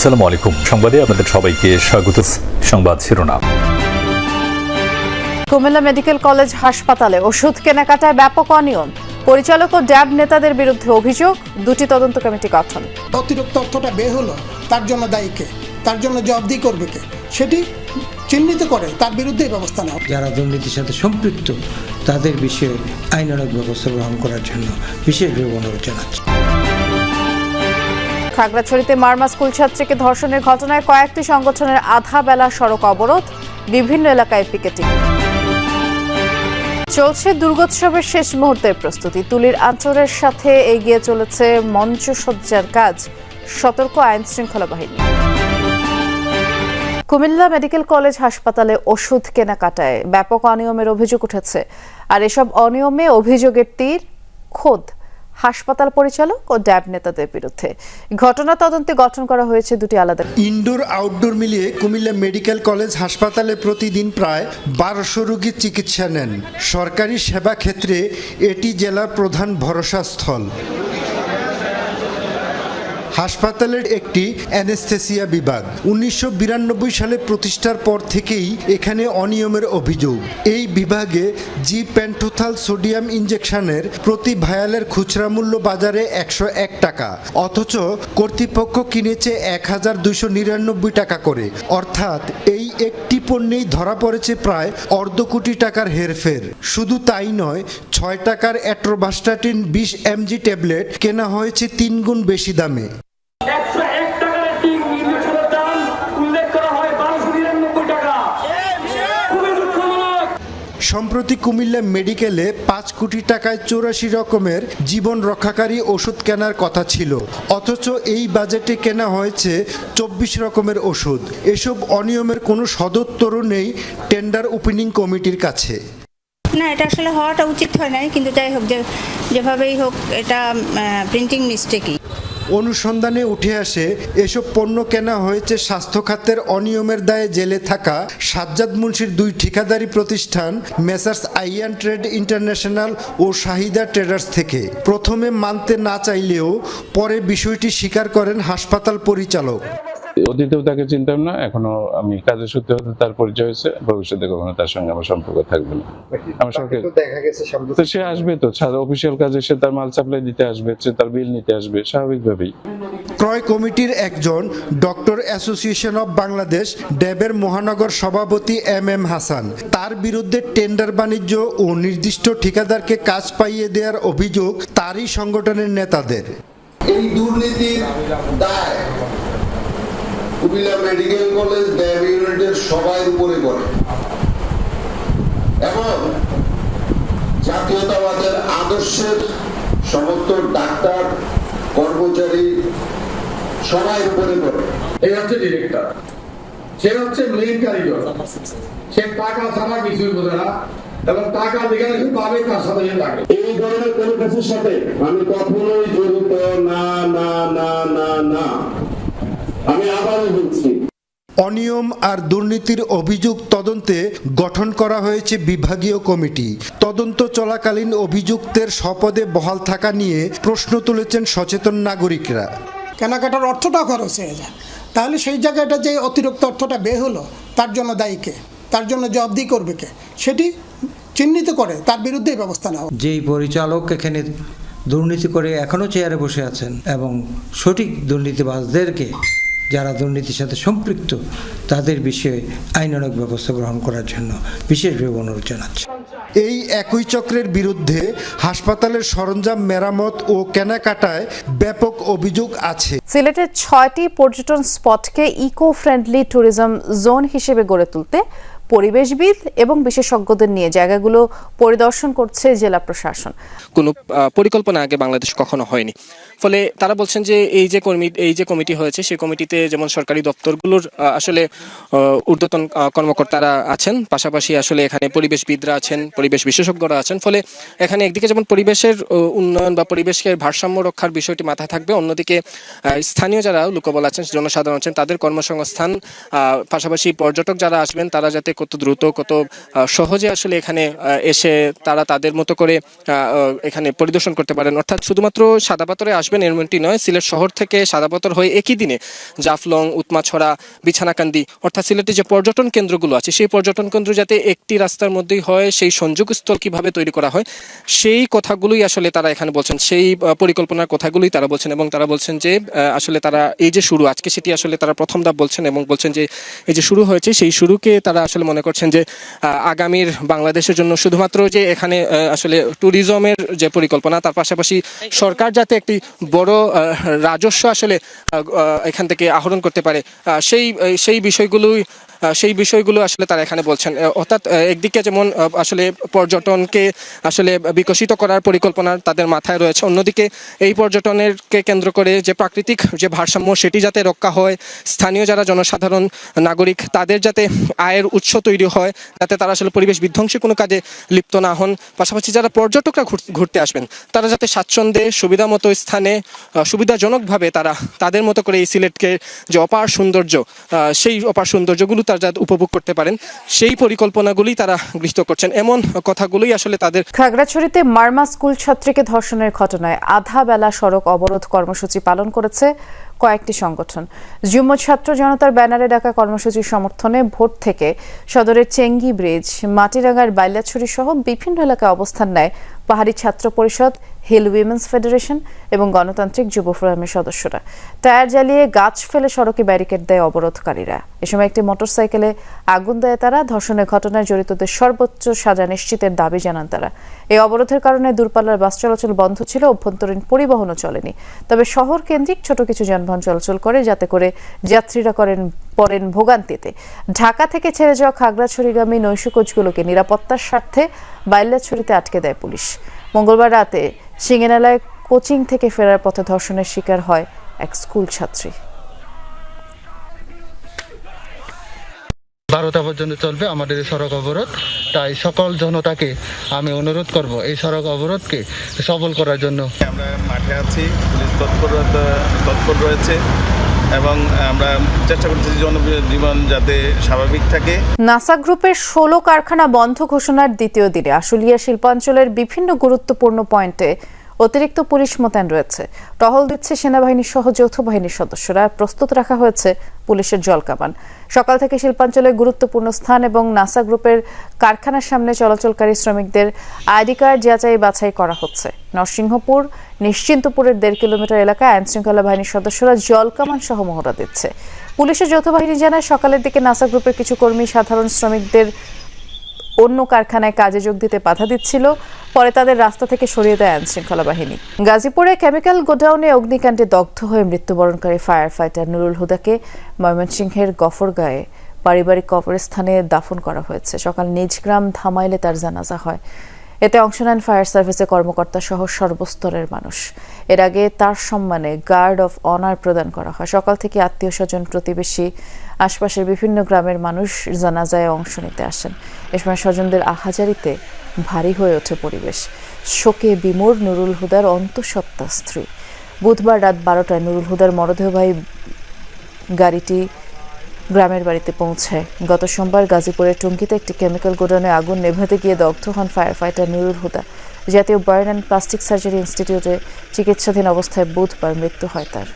আসসালামু আলাইকুম। সংবাদে আপনাদের সবাইকে স্বাগত। সংবাদ শিরোনাম। কুমিল্লা মেডিকেল কলেজ হাসপাতালে ওষুধ কেনাকাটায় ব্যাপক অনিয়ম। পরিচালক ও ড্যাব নেতাদের বিরুদ্ধে অভিযোগ। দুটি তদন্ত কমিটি গঠন। অতিরিক্ত অর্থটা বের হলো। তার জন্য দায়ী কে? তার জন্য জবাবদি করবে কে? সেটি চিহ্নিত করে তার বিরুদ্ধে ব্যবস্থা নেওয়া। যারা দুর্নীতির সাথে সম্পৃক্ত তাদের বিষয়ে আইনানুগ ব্যবস্থা গ্রহণ করার জন্য বিশেষভাবে অনুরোধ জানাচ্ছি। খাগড়াছড়িতে মারমা স্কুল ছাত্রীকে ধর্ষণের ঘটনায় কয়েকটি সংগঠনের আধা বেলা সড়ক অবরোধ, বিভিন্ন এলাকায় পিকেটিং। চলছে দুর্গোৎসবের শেষ মুহূর্তের প্রস্তুতি। তুলির আঞ্চলের সাথে এগিয়ে চলেছে মঞ্চসজ্জার কাজ, সতর্ক আইন শৃঙ্খলা বাহিনী। কুমিল্লা মেডিকেল কলেজ হাসপাতালে ওষুধ কেনাকাটায় ব্যাপক অনিয়মের অভিযোগ উঠেছে। আর এসব অনিয়মে অভিযোগের তীর খোদ হাসপাতাল পরিচালক ও ড্যাব নেতাদের বিরুদ্ধে। ঘটনা তদন্তে গঠন করা হয়েছে দুটি আলাদা ইনডোর আউটডোর মিলিয়ে কুমিল্লা মেডিকেল কলেজ হাসপাতালে প্রতিদিন প্রায় বারোশো রোগীর চিকিৎসা নেন। সরকারি সেবা ক্ষেত্রে এটি জেলার প্রধান ভরসাস্থল। হাসপাতালের একটি অ্যানেস্থেসিয়া বিভাগ উনিশশো বিরানব্বই সালে প্রতিষ্ঠার পর থেকেই এখানে অনিয়মের অভিযোগ। এই বিভাগে জি প্যান্টোথাল সোডিয়াম ইঞ্জেকশনের প্রতি ভায়ালের খুচরা মূল্য বাজারে একশো এক টাকা, অথচ কর্তৃপক্ষ কিনেছে এক হাজার দুইশো নিরানব্বই টাকা করে। অর্থাৎ এই একটি পণ্যেই ধরা পড়েছে প্রায় অর্ধ কোটি টাকার হেরফের। শুধু তাই নয়, ছয় টাকার অ্যাট্রোবাস্টাটিন বিশ এমজি ট্যাবলেট কেনা হয়েছে তিন গুণ বেশি দামে। সম্প্রতি কুমিল্লা মেডিকেলে পাঁচ কোটি টাকায় চৌরাশি রকমের জীবন রক্ষাকারী ওষুধ কেনার কথা ছিল। অথচ এই বাজেটে কেনা হয়েছে চব্বিশ রকমের ওষুধ। এসব অনিয়মের কোনো সদুত্তরও নেই টেন্ডার ওপেনিং কমিটির কাছে। না, এটা আসলে হওয়াটা উচিত হয় নাই, কিন্তু যাই হোক যেভাবেই হোক, এটা প্রিন্টিং মিস্টেকই অনুসন্ধানে উঠে আসে, এসব পণ্য কেনা হয়েছে স্বাস্থ্য খাতের অনিয়মের দায়ে জেলে থাকা সাজ্জাদ মুন্সির দুই ঠিকাদারি প্রতিষ্ঠান মেসার্স আইয়ান ট্রেড ইন্টারন্যাশনাল ও শাহিদা ট্রেডার্স থেকে। প্রথমে মানতে না চাইলেও পরে বিষয়টি স্বীকার করেন হাসপাতাল পরিচালক। অতীতেও তাকে চিনতাম না এখনও আমি কাজের সূত্রে হতে তার পরিচয় হয়েছে ভবিষ্যতে কখনো তার সঙ্গে আমার সম্পর্ক থাকবে না। আমার গেছে তো সে আসবে তো ছাড়া অফিসিয়াল কাজে সে তার মাল সাপ্লাই দিতে আসবে সে তার বিল নিতে আসবে স্বাভাবিকভাবেই। ক্রয় কমিটির একজন ডক্টর অ্যাসোসিয়েশন অব বাংলাদেশ ড্যাবের মহানগর সভাপতি এম এম হাসান। তার বিরুদ্ধে টেন্ডার বাণিজ্য ও নির্দিষ্ট ঠিকাদারকে কাজ পাইয়ে দেওয়ার অভিযোগ তারই সংগঠনের নেতাদের। এই দুর্নীতির দায় কুমিল্লা মেডিকেল কলেজ ড্যাব ইউনিটের সবার উপরে পড়ে। এবং জাতীয়তাবাদের আদর্শের সমস্ত ডাক্তার কর্মচারী সবাই উপরে পড়ে। এই হচ্ছে ডিরেক্টর সে হচ্ছে মেইন কারিগর। সে টাকা ছাড়া কিছুই বোঝে না এবং টাকা যেখানে পাবে তার সাথে লাগে এই ধরনের কোনো কিছুর সাথে আমি কখনোই জড়িত না না না না না। আমি আবারও বলছি অনিয়ম আর দুর্নীতির অভিযোগ তদন্তে গঠন করা হয়েছে বিভাগীয় কমিটি। তদন্ত চলাকালীন অভিযুক্তের স্বপদে বহাল থাকা নিয়ে প্রশ্ন তুলেছেন সচেতন নাগরিকরা। কেনাকাটার অর্থটা খরচ হয়ে যায়। তাহলে সেই জায়গাটা যে অতিরিক্ত অর্থটা বের হলো তার জন্য দায়ী কে? তার জন্য জবাবদি করবে কে? সেটি চিহ্নিত করে তার বিরুদ্ধেই ব্যবস্থা নেওয়া যেই পরিচালক এখানে দুর্নীতি করে এখনও চেয়ারে বসে আছেন এবং সঠিক দুর্নীতিবাজদেরকে যারা দুর্নীতির সাথে সম্পৃক্ত তাদের বিষয়ে আইনানুগ ব্যবস্থা গ্রহণ করার জন্য বিশেষভাবে অনুরোধ জানাচ্ছি। এই একই চক্রের বিরুদ্ধে হাসপাতালের সরঞ্জাম মেরামত ও কেনাকাটায় ব্যাপক অভিযোগ আছে। সিলেটের ছয়টি পর্যটন স্পটকে ইকো ফ্রেন্ডলি ট্যুরিজম জোন হিসেবে গড়ে তুলতে পরিবেশবিদ এবং বিশেষজ্ঞদের নিয়ে জায়গাগুলো পরিদর্শন করছে জেলা প্রশাসন। কোনো আহ, পরিকল্পনা আগে বাংলাদেশ কখনো হয়নি। ফলে তারা বলছেন যে এই যে কর্মী, এই যে কমিটি হয়েছে, সেই কমিটিতে যেমন সরকারি দপ্তরগুলোর আসলে ঊর্ধ্বতন কর্মকর্তারা আছেন। পাশাপাশি আসলে এখানে পরিবেশবিদরা আছেন, পরিবেশ বিশেষজ্ঞরা আছেন। ফলে এখানে একদিকে যেমন পরিবেশের উন্নয়ন বা পরিবেশের ভারসাম্য রক্ষার বিষয়টি মাথায় থাকবে, অন্যদিকে স্থানীয় যারা লোকবল আছেন, জনসাধারণ আছেন, তাদের কর্মসংস্থান পাশাপাশি পর্যটক যারা আসবেন, তারা যাতে কত দ্রুত, কত সহজে আসলে এখানে এসে তারা তাদের মতো করে এখানে পরিদর্শন করতে পারেন। অর্থাৎ শুধুমাত্র সাদা পাথরে আসবেন আসবেন এমনটি নয়, সিলেট শহর থেকে সাদাপতর হয়ে একই দিনে জাফলং, উৎমাছড়া, বিছানাকান্দি, অর্থাৎ সিলেটের যে পর্যটন কেন্দ্রগুলো আছে, সেই পর্যটন কেন্দ্র যাতে একটি রাস্তার মধ্যেই হয়, সেই সংযোগস্থল কীভাবে তৈরি করা হয়, সেই কথাগুলোই আসলে তারা এখানে বলছেন, সেই পরিকল্পনার কথাগুলোই তারা বলছেন এবং তারা বলছেন যে আসলে তারা এই যে শুরু, আজকে সেটি আসলে তারা প্রথম ধাপ বলছেন এবং বলছেন যে, এই যে শুরু হয়েছে, সেই শুরুকে তারা আসলে মনে করছেন যে আগামীর বাংলাদেশের জন্য শুধুমাত্র যে এখানে আসলে ট্যুরিজমের যে পরিকল্পনা, তার পাশাপাশি সরকার যাতে একটি বড় রাজস্ব আসলে এখান থেকে আহরণ করতে পারে। সেই সেই বিষয়গুলোই সেই বিষয়গুলো আসলে তারা এখানে বলছেন। অর্থাৎ একদিকে যেমন আসলে পর্যটনকে আসলে বিকশিত করার পরিকল্পনা তাদের মাথায় রয়েছে, অন্যদিকে এই পর্যটনেরকে কেন্দ্র করে যে প্রাকৃতিক যে ভারসাম্য সেটি যাতে রক্ষা হয়, স্থানীয় যারা জনসাধারণ, নাগরিক, তাদের যাতে আয়ের উৎস তৈরি হয়, যাতে তারা আসলে পরিবেশ বিধ্বংসী কোনো কাজে লিপ্ত না হন। পাশাপাশি যারা পর্যটকরা ঘুরতে আসবেন, তারা যাতে স্বাচ্ছন্দ্যে, সুবিধা মতো স্থানে সুবিধাজনকভাবে তারা, তাদের মতো করে এই সিলেটকে যে অপার সৌন্দর্য সেই অপার সৌন্দর্যগুলো তারা উপভোগ করতে পারেন, সেই পরিকল্পনাগুলি তারা গৃহীত করছেন। এমন কথাগুলোই আসলে তাদের খাগড়াছড়িতে মার্মা স্কুল ছাত্রীকে ধর্ষণের ঘটনায় আধা বেলা সড়ক অবরোধ কর্মসূচি পালন করেছে কয়েকটি সংগঠন। যুগ্ম ছাত্র জনতার ব্যানারে ডাকা কর্মসূচির সমর্থনে ভোট থেকে সদরের চেঙ্গি ব্রিজ, মাটিরাঙ্গার বাইলাছড়ি সহ বিভিন্ন এলাকায় অবস্থান নেয় পাহাড়ি ছাত্র পরিষদ, হিল উইমেন্স ফেডারেশন এবং গণতান্ত্রিক যুব ফোরামের সদস্যরা। টায়ার জ্বালিয়ে গাছ ফেলে সড়কে ব্যারিকেড দেয় অবরোধকারীরা। এ সময় একটি মোটরসাইকেলে আগুন দেয় তারা, ধর্ষণের ঘটনায় জড়িতদের সর্বোচ্চ সাজা নিশ্চিতের দাবি জানান তারা। এই অবরোধের কারণে দূরপাল্লার বাস চলাচল বন্ধ ছিল, অভ্যন্তরীণ পরিবহনও চলেনি। তবে শহর কেন্দ্রিক ছোট কিছু যানবাহন চলাচল করে, যাতে করে যাত্রীরা করেন, পড়েন ভোগান্তিতে। ঢাকা থেকে ছেড়ে যাওয়া খাগড়াছড়িগামী নৈশ কোচগুলোকে নিরাপত্তার স্বার্থে বাইল্লাছড়িতে আটকে দেয় পুলিশ। মঙ্গলবার রাতে সিঙ্গেনালায় কোচিং থেকে ফেরার পথে ধর্ষণের শিকার হয় এক স্কুল ছাত্রী। বারোটা পর্যন্ত চলবে আমাদের এই সড়ক অবরোধ। তাই সকল জনতাকে আমি অনুরোধ করব এই সড়ক অবরোধকে সফল করার জন্য। আমরা মাঠে আছি পুলিশ তৎপরতা তৎপর রয়েছে এবং আমরা চেষ্টা করছি জনজীবন যাতে স্বাভাবিক থাকে। নাসা গ্রুপের ষোলো কারখানা বন্ধ ঘোষণার দ্বিতীয় দিনে আশুলিয়া শিল্পাঞ্চলের বিভিন্ন গুরুত্বপূর্ণ পয়েন্টে অতিরিক্ত পুলিশ মোতায়েন রয়েছে। টহল দিচ্ছে সেনাবাহিনী সহ যৌথ বাহিনীর সদস্যরা। প্রস্তুত রাখা হয়েছে পুলিশের জলকামান। সকাল থেকে শিল্পাঞ্চলের গুরুত্বপূর্ণ স্থান এবং নাসা গ্রুপের কারখানার সামনে চলাচলকারী শ্রমিকদের আইডি কার্ড যাচাই বাছাই করা হচ্ছে। নরসিংহপুর, নিশ্চিন্তপুরের দেড় কিলোমিটার এলাকায় আইন শৃঙ্খলা বাহিনীর সদস্যরা জল জলকামান সহ মহড়া দিচ্ছে। পুলিশের যৌথ বাহিনী জানায়, সকালের দিকে নাসা গ্রুপের কিছু কর্মী সাধারণ শ্রমিকদের অন্য কারখানায় কাজে যোগ দিতে বাধা দিচ্ছিল। পরে তাদের রাস্তা থেকে সরিয়ে দেয় আইন শৃঙ্খলা বাহিনী। গাজীপুরে কেমিক্যাল গোডাউনে অগ্নিকাণ্ডে দগ্ধ হয়ে মৃত্যুবরণকারী ফায়ার ফাইটার নুরুল হুদাকে ময়মনসিংহের গফরগাঁয়ে পারিবারিক কবরস্থানে দাফন করা হয়েছে। সকাল নিজ গ্রাম ধামাইলে তার জানাজা হয়। এতে অংশ নেন ফায়ার সার্ভিসের কর্মকর্তা সহ সর্বস্তরের মানুষ। এর আগে তার সম্মানে গার্ড অফ অনার প্রদান করা হয়। সকাল থেকে আত্মীয় স্বজন, প্রতিবেশী, আশপাশের বিভিন্ন গ্রামের মানুষ জানাজায় অংশ নিতে আসেন। এ সময় স্বজনদের আহাজারিতে ভারী হয়ে ওঠে পরিবেশ। শোকে বিমোর নুরুল হুদার অন্তঃসত্ত্বা স্ত্রী। বুধবার রাত বারোটায় নুরুল হুদার মরদেহবাহী গাড়িটি গ্রামের বাড়িতে পৌঁছায় গত সোমবার গাজীপুরের টঙ্কিতে একটি কেমিক্যাল গোডাউনে আগুন নেভাতে গিয়ে দগ্ধ হন ফায়ার ফাইটার নুরুল হুদা। জাতীয় বার্ন অ্যান্ড প্লাস্টিক সার্জারি ইনস্টিটিউটে চিকিৎসাধীন অবস্থায় বুধবার মৃত্যু হয় তার।